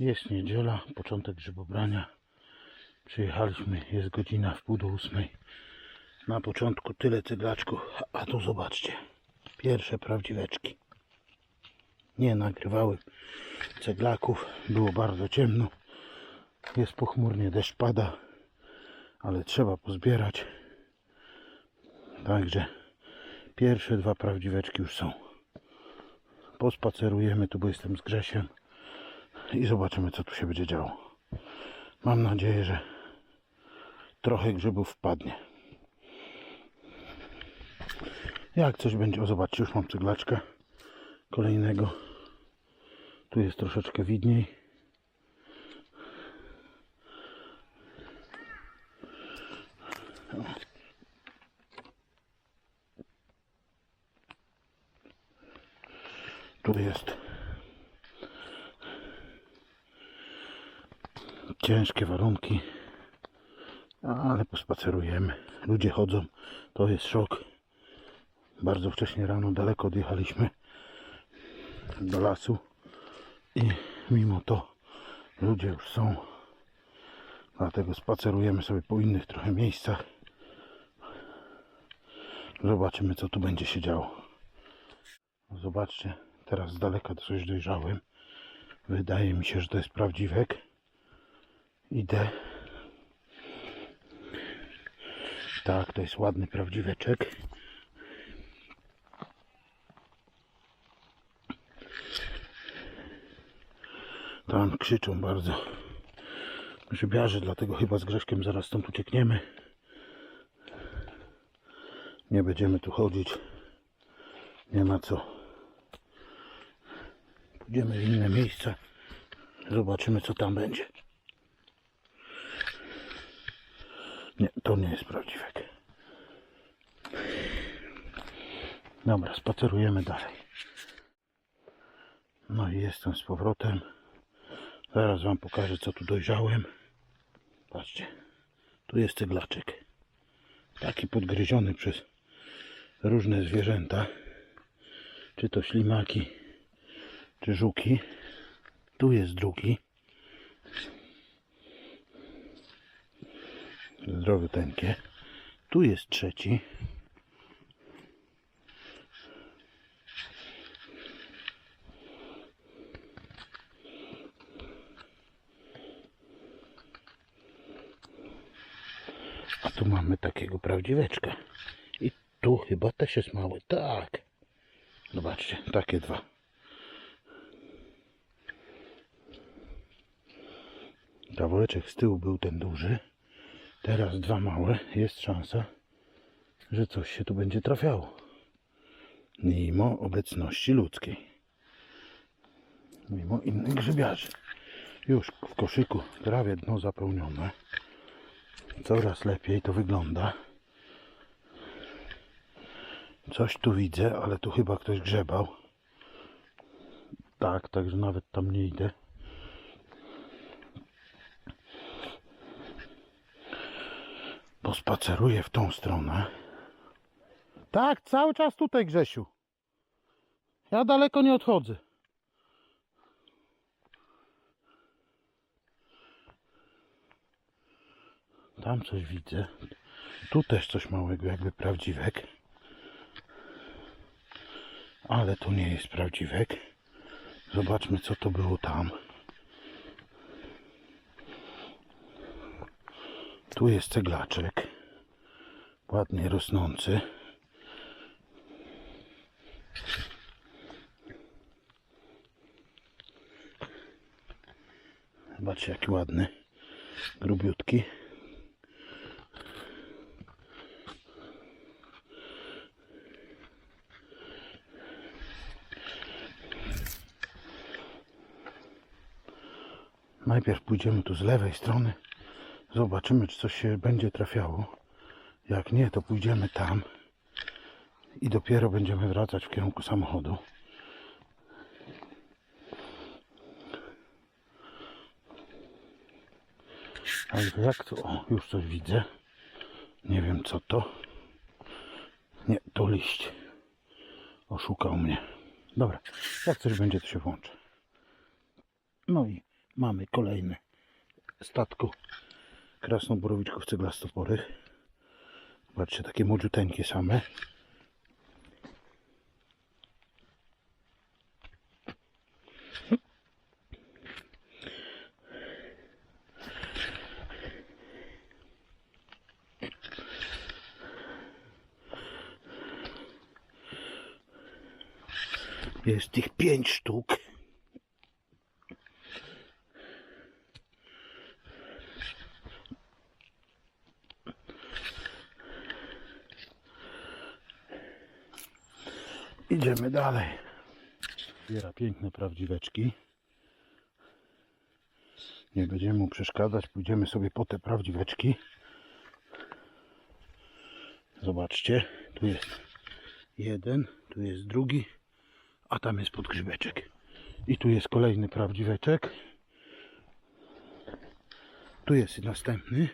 Jest niedziela, początek grzybobrania. Przyjechaliśmy, jest godzina w pół do ósmej. Na początku tyle cyglaczków, a- tu zobaczcie. Pierwsze prawdziweczki. Nie nagrywałem ceglaków, było bardzo ciemno. Jest pochmurnie, deszcz pada, ale trzeba pozbierać. Także pierwsze dwa prawdziweczki już są. Pospacerujemy tu, bo jestem z Grzesiem i zobaczymy, co tu się będzie działo. Mam nadzieję, że trochę grzybów wpadnie. Jak coś będzie, o zobaczcie, już mam cyglaczka kolejnego. Tu jest troszeczkę widniej. Tu jest ciężkie warunki, ale pospacerujemy. Ludzie chodzą, to jest szok. Bardzo wcześnie rano, daleko odjechaliśmy do lasu i mimo to ludzie już są. Dlatego spacerujemy sobie po innych trochę miejscach. Zobaczymy, co tu będzie się działo. Zobaczcie, teraz z daleka coś dojrzałem. Wydaje mi się, że to jest prawdziwek. Idę. Tak, to jest ładny prawdziweczek. Tam krzyczą bardzo grzybiarze, dlatego chyba z Grześkiem zaraz stąd uciekniemy. Nie będziemy tu chodzić. Nie ma co. Pójdziemy w inne miejsca. Zobaczymy co tam będzie. Nie, to nie jest prawdziwek. Dobra, spacerujemy dalej. No i jestem z powrotem. Zaraz wam pokażę co tu dojrzałem. Patrzcie. Tu jest cyglaczek. Taki podgryziony przez różne zwierzęta. Czy to ślimaki, czy żuki. Tu jest drugi. Zdrowiuteńkie. Tu jest trzeci. A tu mamy takiego prawdziweczka. I tu chyba też jest mały. Tak. Zobaczcie, takie dwa. Kawałeczek z tyłu był ten duży. Teraz dwa małe. Jest szansa, że coś się tu będzie trafiało. Mimo obecności ludzkiej. Mimo innych grzybiarzy. Już w koszyku prawie dno zapełnione. Coraz lepiej to wygląda. Coś tu widzę, ale tu chyba ktoś grzebał. Tak, także nawet tam nie idę. Pospaceruję w tą stronę. Tak, cały czas tutaj, Grzesiu. Ja daleko nie odchodzę. Tam coś widzę. Tu też coś małego, jakby prawdziwek. Ale to nie jest prawdziwek. Zobaczmy, co to było tam. Tu jest ceglaczek. Ładnie rosnący. Zobaczcie, jaki ładny. Grubiutki. Najpierw pójdziemy tu z lewej strony. Zobaczymy, czy coś się będzie trafiało. Jak nie, to pójdziemy tam. I dopiero będziemy wracać w kierunku samochodu. Ale jak to? O, już coś widzę. Nie wiem co to. Nie, to liść. Oszukał mnie. Dobra, jak coś będzie, to się włączę. No i mamy kolejny statku krasnoborowiczków ceglastoporych. Zobaczcie, takie młodziuteńkie same. Jest ich pięć sztuk. Idziemy dalej. Zbiera piękne prawdziweczki. Nie będziemy mu przeszkadzać, pójdziemy sobie po te prawdziweczki. Zobaczcie, tu jest jeden, tu jest drugi, a tam jest podgrzybeczek. I tu jest kolejny prawdziweczek. Tu jest następny.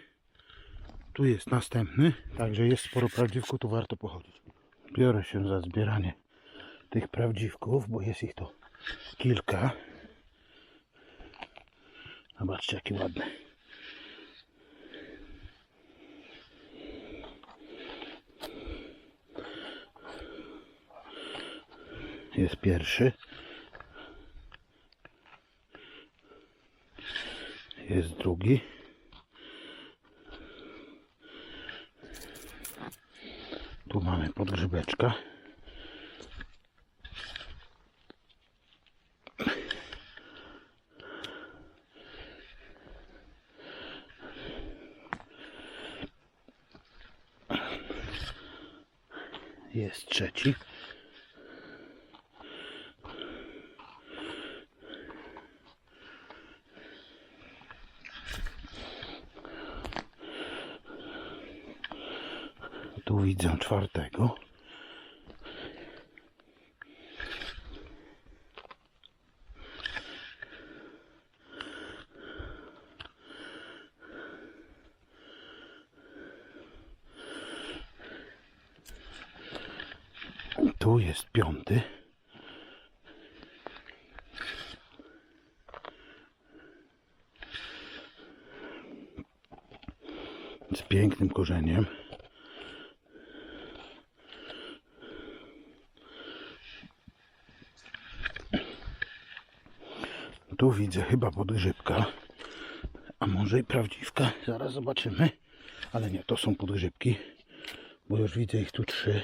Tu jest następny. Także jest sporo prawdziwków, tu warto pochodzić. Biorę się za zbieranie tych prawdziwków, bo jest ich to kilka. Zobaczcie, jakie ładne. Jest pierwszy. Jest drugi. Tu mamy podgrzybeczka. Jest trzeci. Tu widzę czwartego. Tu jest piąty. Z pięknym korzeniem. Tu widzę chyba podgrzybka, a może i prawdziwka. Zaraz zobaczymy. Ale nie, to są podgrzybki, bo już widzę ich tu trzy.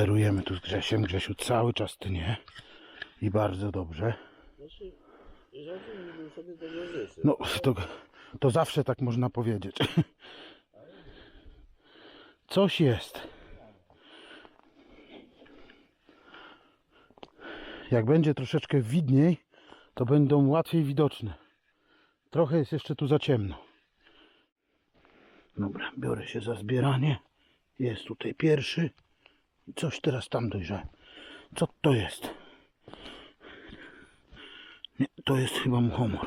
Spacerujemy tu z Grzesiem. Grzesiu cały czas tnie i bardzo dobrze. Znaczy. No, to, to zawsze tak można powiedzieć. Coś jest. Jak będzie troszeczkę widniej, to będą łatwiej widoczne. Trochę jest jeszcze tu za ciemno. Dobra, biorę się za zbieranie. Jest tutaj pierwszy. Coś teraz tam dojrzałem. Co to jest? Nie, to jest chyba muchomor.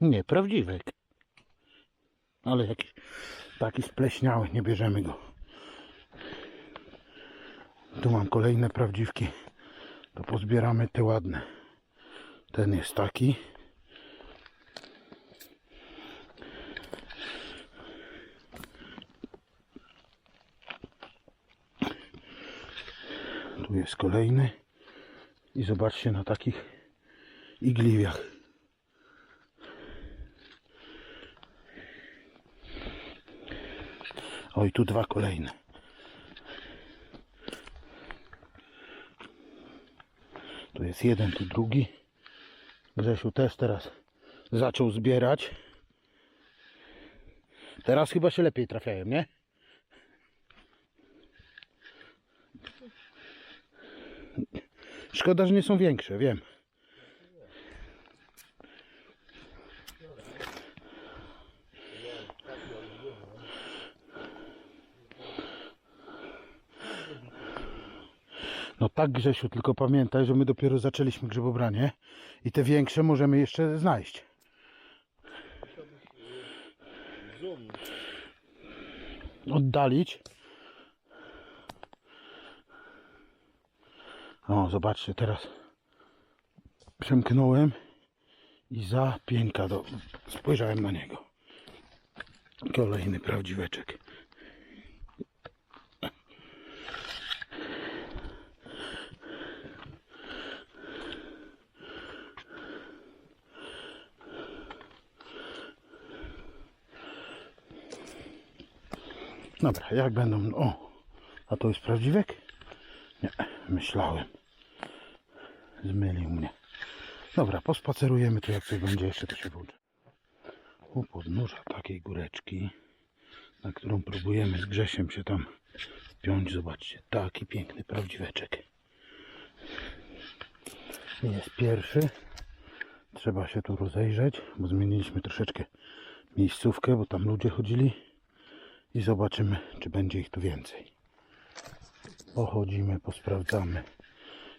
Nie, prawdziwek. Ale jakiś taki spleśniały, nie bierzemy go. Tu mam kolejne prawdziwki. To pozbieramy te ładne. Ten jest taki. Tu jest kolejny. I zobaczcie na takich igliwiach. Oj, tu dwa kolejne. Tu jest jeden, tu drugi. Grzesiu też teraz zaczął zbierać. Teraz chyba się lepiej trafiają, nie? Szkoda, że nie są większe, wiem. No tak Grzesiu, tylko pamiętaj, że my dopiero zaczęliśmy grzybobranie i te większe możemy jeszcze znaleźć. Oddalić. O, zobaczcie, teraz przemknąłem i za pięka do... spojrzałem na niego. Kolejny prawdziweczek. Dobra, jak będą... O, a to jest prawdziwek? Nie, myślałem. Zmylił mnie. Dobra, pospacerujemy tu jak coś będzie, jeszcze to się włączy. U podnóża takiej góreczki, na którą próbujemy z Grzesiem się tam wpiąć. Zobaczcie, taki piękny prawdziweczek. Jest pierwszy. Trzeba się tu rozejrzeć, bo zmieniliśmy troszeczkę miejscówkę, bo tam ludzie chodzili i zobaczymy, czy będzie ich tu więcej. Pochodzimy, posprawdzamy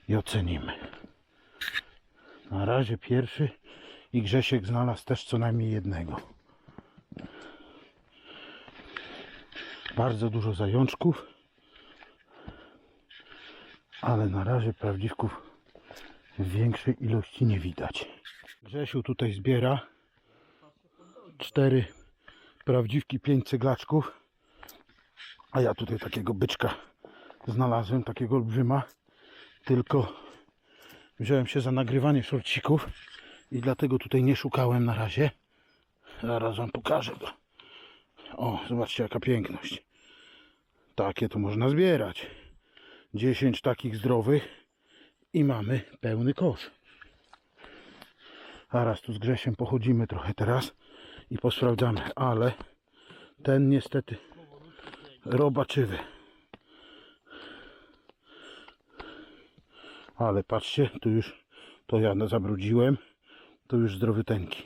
i ocenimy. Na razie pierwszy i Grzesiek znalazł też co najmniej jednego. Bardzo dużo zajączków, ale na razie prawdziwków w większej ilości nie widać. Grzesiu tutaj zbiera cztery prawdziwki, pięć ceglaczków, a ja tutaj takiego byczka znalazłem, takiego olbrzyma, tylko wziąłem się za nagrywanie szorcików i dlatego tutaj nie szukałem na razie. Zaraz wam pokażę go. O, zobaczcie jaka piękność. Takie to można zbierać. 10 takich zdrowych i mamy pełny kosz. Zaraz tu z Grzesiem pochodzimy trochę teraz i posprawdzamy, ale ten niestety robaczywy. Ale patrzcie, tu już to ja zabrudziłem, tu już zdrowyteńki.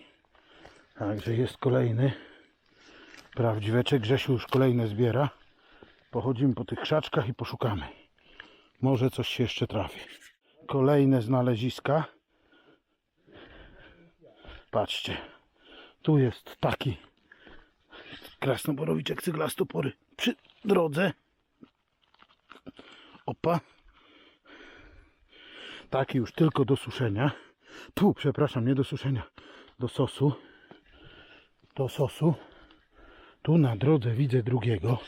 Także jest kolejny prawdziweczek. Grzesiu już kolejne zbiera. Pochodzimy po tych krzaczkach i poszukamy. Może coś się jeszcze trafi. Kolejne znaleziska. Patrzcie. Tu jest taki krasnoborowiczek cyglastopory przy drodze. Opa. Taki już tylko do suszenia. Tu, przepraszam, nie do suszenia. Do sosu. Do sosu. Tu na drodze widzę drugiego.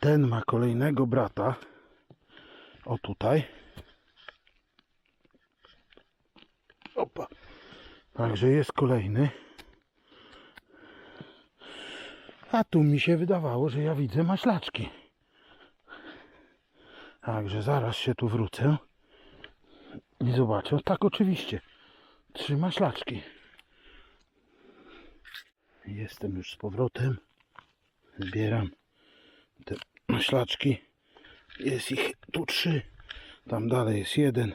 Ten ma kolejnego brata. O tutaj. Opa. Także jest kolejny. A tu mi się wydawało, że ja widzę maślaczki. Także zaraz się tu wrócę i zobaczę. Tak, oczywiście. Trzy maślaczki. Jestem już z powrotem. Zbieram te maślaczki. Jest ich tu trzy. Tam dalej jest jeden.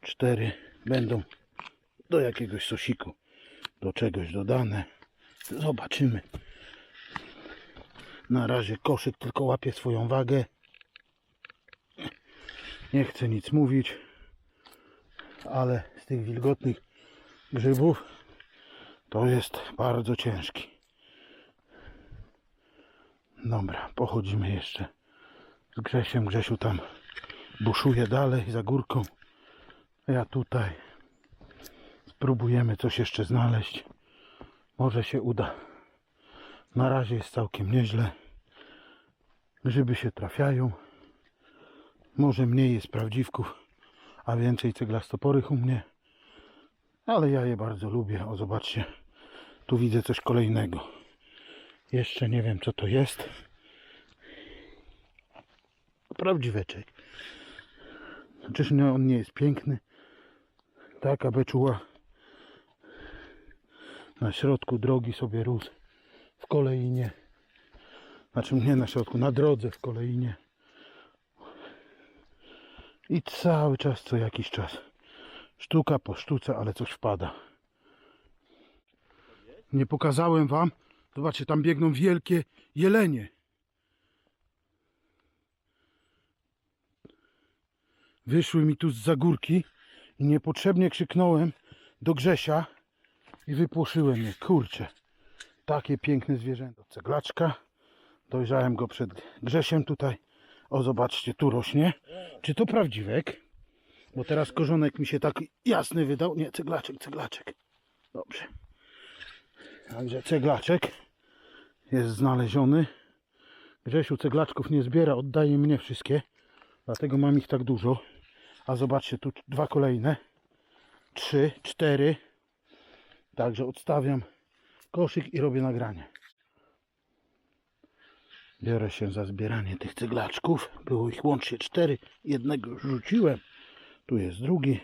Cztery. Będą do jakiegoś sosiku. Do czegoś dodane. Zobaczymy. Na razie koszyk tylko łapie swoją wagę. Nie chcę nic mówić, ale z tych wilgotnych grzybów to jest bardzo ciężki. Dobra, pochodzimy jeszcze z Grzesiem. Grzesiu tam buszuje dalej za górką. Ja tutaj spróbujemy coś jeszcze znaleźć. Może się uda. Na razie jest całkiem nieźle. Grzyby się trafiają. Może mniej jest prawdziwków, a więcej ceglastoporych u mnie. Ale ja je bardzo lubię. O, zobaczcie. Tu widzę coś kolejnego. Jeszcze nie wiem, co to jest. Prawdziweczek. Czyż nie, on nie jest piękny? Taka beczuła na środku drogi sobie rósł w kolejnie. Znaczy nie na środku, na drodze w kolejnie. I cały czas, co jakiś czas. Sztuka po sztuce, ale coś wpada. Nie pokazałem wam. Zobaczcie, tam biegną wielkie jelenie. Wyszły mi tu z zagórki i niepotrzebnie krzyknąłem do Grzesia i wypłoszyłem je. Kurczę, takie piękne zwierzęto. Ceglaczka. Dojrzałem go przed Grzesiem tutaj. O, zobaczcie, tu rośnie. Czy to prawdziwek? Bo teraz korzonek mi się tak jasny wydał. Nie, ceglaczek, ceglaczek. Dobrze. Także ceglaczek jest znaleziony. Grzesiu ceglaczków nie zbiera, oddaje mnie wszystkie. Dlatego mam ich tak dużo. A zobaczcie, tu dwa kolejne. Trzy, cztery. Także odstawiam koszyk i robię nagranie. Biorę się za zbieranie tych ceglaczków. Było ich łącznie cztery. Jednego już rzuciłem. Tu jest drugi.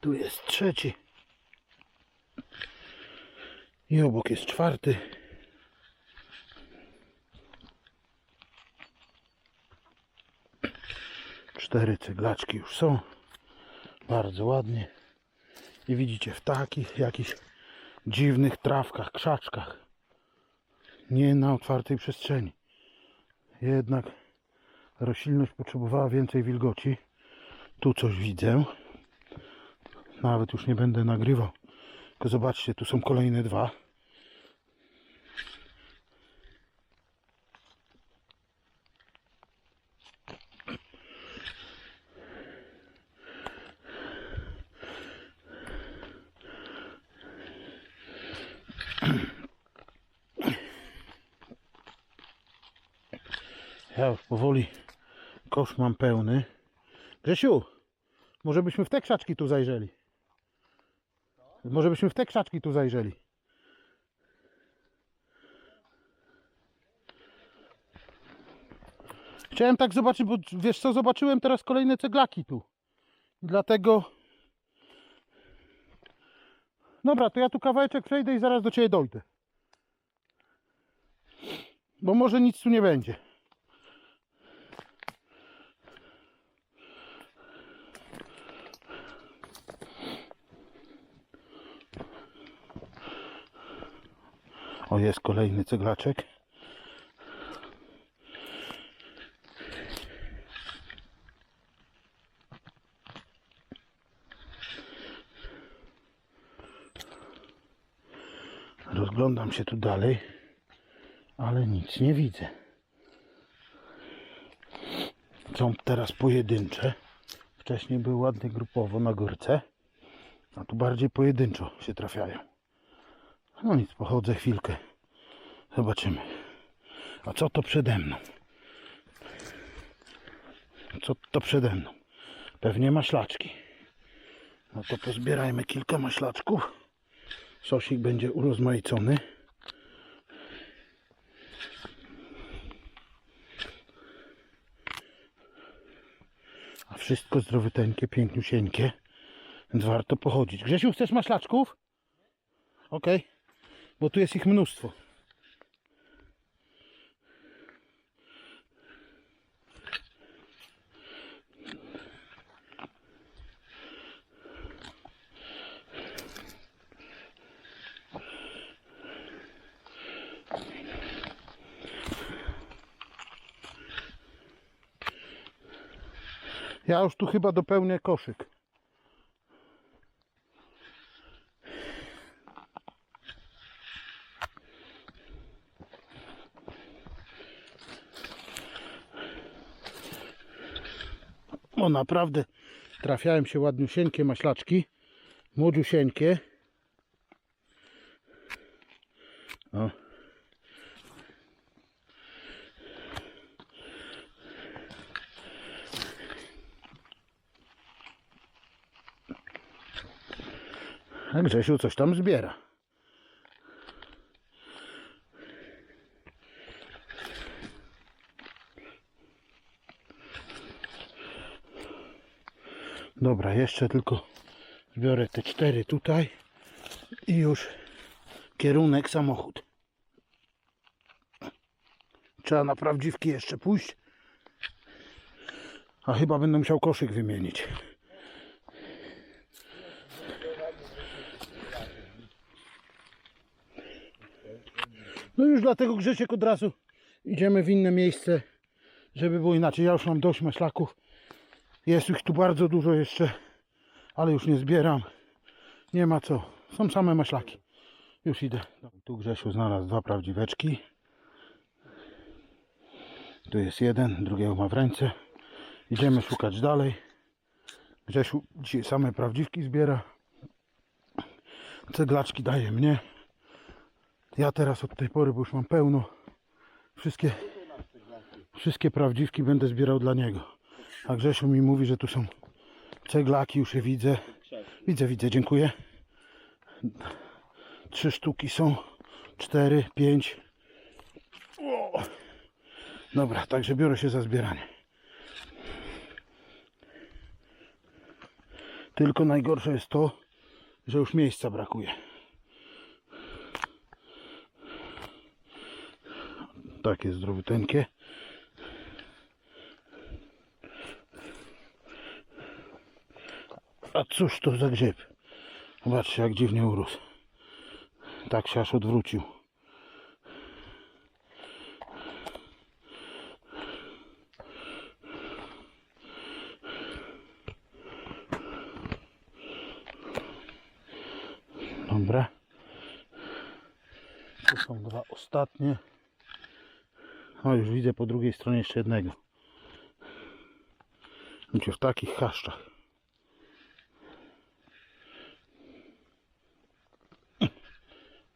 Tu jest trzeci. I obok jest czwarty. Cztery ceglaczki już są. Bardzo ładnie. I widzicie w takich jakichś dziwnych trawkach, krzaczkach. Nie na otwartej przestrzeni. Jednak roślinność potrzebowała więcej wilgoci. Tu coś widzę. Nawet już nie będę nagrywał. Tylko zobaczcie, tu są kolejne dwa. Ja już powoli mam pełny. Grzesiu, może byśmy w te krzaczki tu zajrzeli. Może byśmy w te krzaczki tu zajrzeli. Chciałem tak zobaczyć, bo wiesz co, zobaczyłem teraz kolejne ceglaki tu. Dlatego... Dobra, to ja tu kawałeczek przejdę i zaraz do Ciebie dojdę. Bo może nic tu nie będzie. O, jest kolejny ceglaczek. Rozglądam się tu dalej, ale nic nie widzę. Są teraz pojedyncze. Wcześniej były ładnie grupowo na górce, a tu bardziej pojedynczo się trafiają. No nic, pochodzę chwilkę. Zobaczymy. A co to przede mną? Co to przede mną? Pewnie maślaczki. No to pozbierajmy kilka maślaczków. Sosik będzie urozmaicony. A wszystko zdrowyteńkie, piękniusieńkie. Więc warto pochodzić. Grzesiu, chcesz maślaczków? Okej. Bo tu jest ich mnóstwo. Ja już tu chyba dopełnię koszyk. O, naprawdę trafiałem się ładniusieńkie maślaczki. Młodziusieńkie. O. A Grzesiu coś tam zbiera. Dobra, jeszcze tylko zbiorę te cztery tutaj i już kierunek samochód. Trzeba na prawdziwki jeszcze pójść. A chyba będę musiał koszyk wymienić. No już dlatego Grzesiek od razu idziemy w inne miejsce żeby było inaczej. Ja już mam dość maślaków. Jest ich tu bardzo dużo jeszcze, ale już nie zbieram. Nie ma co. Są same maślaki. Już idę. Tu Grzesiu znalazł dwa prawdziweczki. Tu jest jeden, drugiego ma w ręce. Idziemy szukać dalej. Grzesiu dzisiaj same prawdziwki zbiera. Ceglaczki daje mnie. Ja teraz od tej pory, bo już mam pełno. Wszystkie, wszystkie prawdziwki będę zbierał dla niego. A Grzesiu mi mówi, że tu są ceglaki, już je widzę. Widzę, widzę, dziękuję. Trzy sztuki są. Cztery, pięć. Dobra, także biorę się za zbieranie. Tylko najgorsze jest to, że już miejsca brakuje. Takie zdrowiuteńkie. A cóż to za grzyb? Zobaczcie jak dziwnie urósł. Tak się aż odwrócił. Dobra. Tu są dwa ostatnie. O, już widzę po drugiej stronie jeszcze jednego. Widzicie, w takich chaszczach.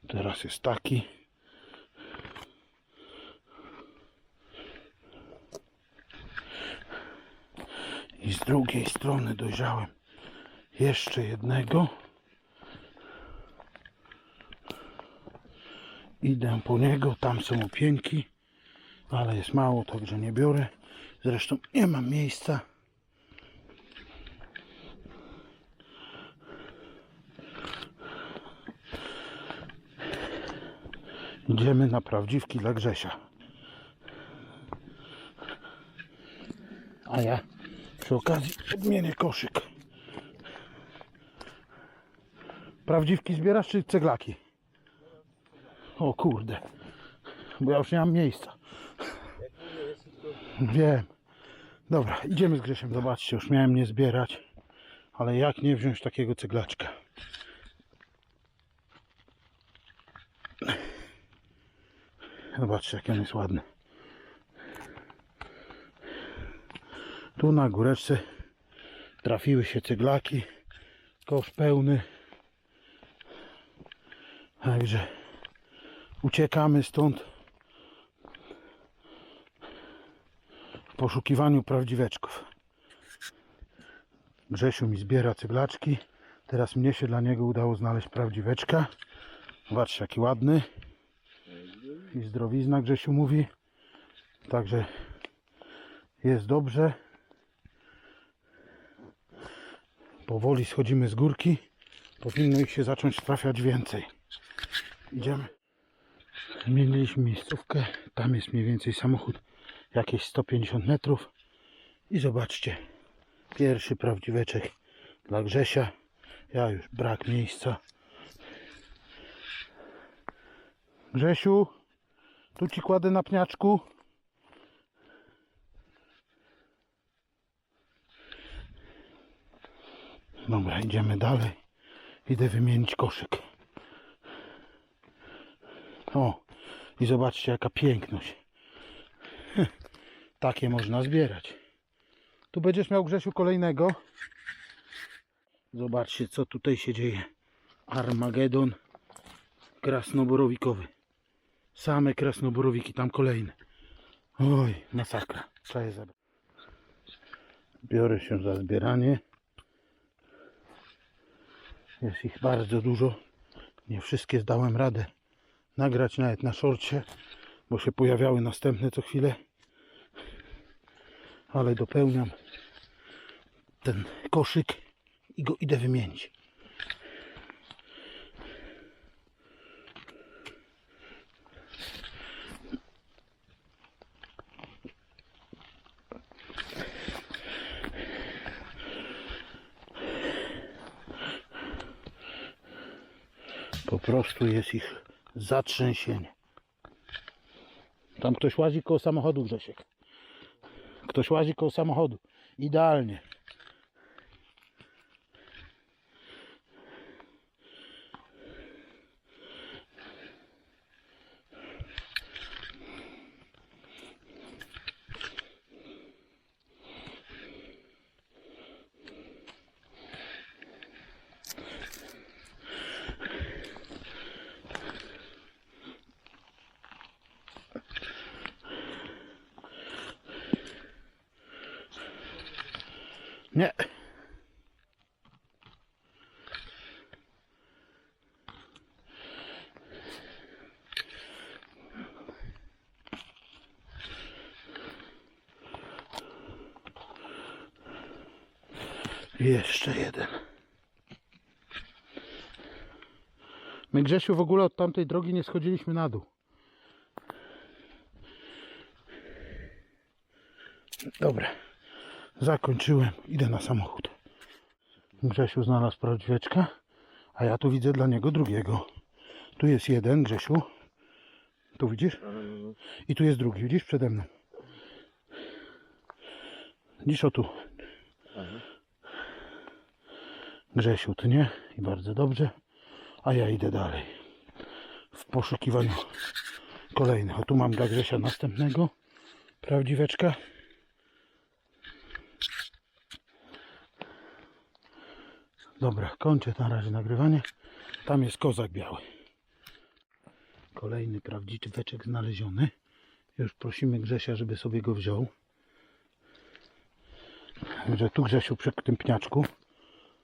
Teraz jest taki. I z drugiej strony dojrzałem jeszcze jednego. Idę po niego, tam są opieńki, ale jest mało, także nie biorę. Zresztą nie mam miejsca. Idziemy na prawdziwki dla Grzesia. A ja przy okazji odmienię koszyk. Prawdziwki zbierasz czy ceglaki? O kurde. Bo ja już nie mam miejsca. Wiem. Dobra, idziemy z Grzesiem. Zobaczcie, już miałem nie zbierać. Ale jak nie wziąć takiego ceglaczka? Zobaczcie, jaki on jest ładny. Tu na góreczce trafiły się ceglaki. Kosz pełny. Także uciekamy stąd w poszukiwaniu prawdziweczków. Grzesiu mi zbiera ceglaczki. Teraz mnie się dla niego udało znaleźć prawdziweczka. Zobaczcie jaki ładny. I zdrowizna Grzesiu mówi. Także jest dobrze. Powoli schodzimy z górki. Powinno ich się zacząć trafiać więcej. Idziemy. Zmieniliśmy miejscówkę. Tam jest mniej więcej samochód jakieś 150 metrów. I zobaczcie. Pierwszy prawdziweczek dla Grzesia. Ja już brak miejsca. Grzesiu, tu ci kładę na pniaczku. Dobra, idziemy dalej. Idę wymienić koszyk. O, i zobaczcie jaka piękność. Takie można zbierać. Tu będziesz miał Grzesiu kolejnego. Zobaczcie co tutaj się dzieje. Armagedon krasnoborowikowy. Same krasnoborowiki, tam kolejne. Oj, masakra. Trzeba je zabrać. Biorę się za zbieranie. Jest ich bardzo dużo. Nie wszystkie zdałem radę nagrać nawet na szorcie, bo się pojawiały następne co chwilę. Ale dopełniam ten koszyk i go idę wymienić. Po prostu jest ich zatrzęsienie. Tam ktoś łazi koło samochodu Grzesiek. Ktoś łazi koło samochodu. Idealnie. Nie. Jeszcze jeden. My Grzesiu w ogóle od tamtej drogi nie schodziliśmy na dół. Dobra. Zakończyłem. Idę na samochód. Grzesiu znalazł prawdziweczka, a ja tu widzę dla niego drugiego. Tu jest jeden, Grzesiu. Tu widzisz? I tu jest drugi, widzisz? Przede mną. Widzisz o tu. Grzesiu, ty nie? I bardzo dobrze. A ja idę dalej. W poszukiwaniu kolejnych. O tu mam dla Grzesia następnego prawdziweczka. Dobra, kończę na razie nagrywanie. Tam jest kozak biały. Kolejny prawdziweczek znaleziony. Już prosimy Grzesia, żeby sobie go wziął. Że tu Grzesiu przy tym pniaczku.